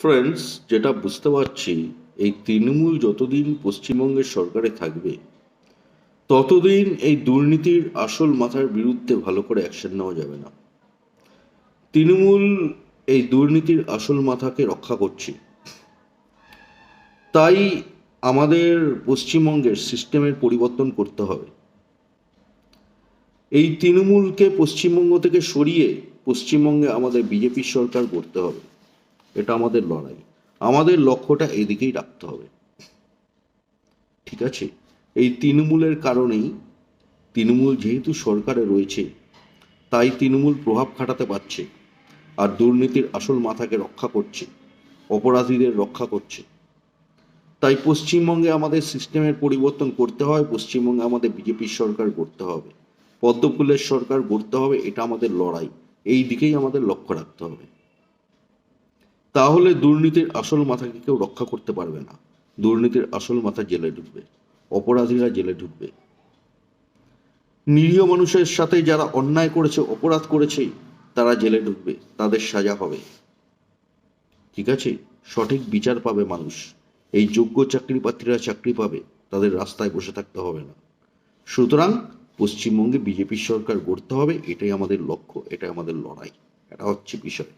Friends যেটা বুঝতে পারছি, এই তৃণমূল যতদিন পশ্চিমবঙ্গের সরকারে থাকবে, ততদিন এই দুর্নীতির আসল মাথার বিরুদ্ধে ভালো করে অ্যাকশন নেওয়া যাবে না। তৃণমূল এই দুর্নীতির আসল মাথাকে রক্ষা করছে। তাই আমাদের পশ্চিমবঙ্গের সিস্টেমের পরিবর্তন করতে হবে। এই তৃণমূলকে পশ্চিমবঙ্গ থেকে সরিয়ে পশ্চিমবঙ্গে আমাদের বিজেপি সরকার করতে হবে। এটা আমাদের লড়াই। আমাদের লক্ষ্যটা এদিকেই রাখতে হবে। ঠিক আছে? এই তৃণমূলের কারণেই তৃণমূল যেহেতু সরকারে রয়েছে, তাই তৃণমূল প্রভাব খাটাতে পারছে আর দুর্নীতির আসল মাথাকে রক্ষা করছে, অপরাধীদের রক্ষা করছে। তাই পশ্চিমবঙ্গে আমাদের সিস্টেমের পরিবর্তন করতে হয় পশ্চিমবঙ্গে আমাদের বিজেপির সরকার করতে হবে, পদ্মফুলের সরকার গড়তে হবে, এটা আমাদের লড়াই। এই দিকেই আমাদের লক্ষ্য রাখতে হবে। তাহলে দুর্নীতির আসল মাথাকে কেউ রক্ষা করতে পারবে না। দুর্নীতির আসল মাথা জেলে ঢুকবে, অপরাধীরা জেলে ঢুকবে। নিরীহ মানুষের সাথে যারা অন্যায় করেছে, অপরাধ করেছে, তারা জেলে ঢুকবে, তাদের সাজা হবে। ঠিক আছে? সঠিক বিচার পাবে মানুষ। এই যোগ্য চাকরি প্রার্থীরা চাকরি পাবে, তাদের রাস্তায় বসে থাকতে হবে না। সুতরাং পশ্চিমবঙ্গে বিজেপি সরকার গড়তে হবে, এটাই আমাদের লক্ষ্য, এটাই আমাদের লড়াই, এটা হচ্ছে বিষয়।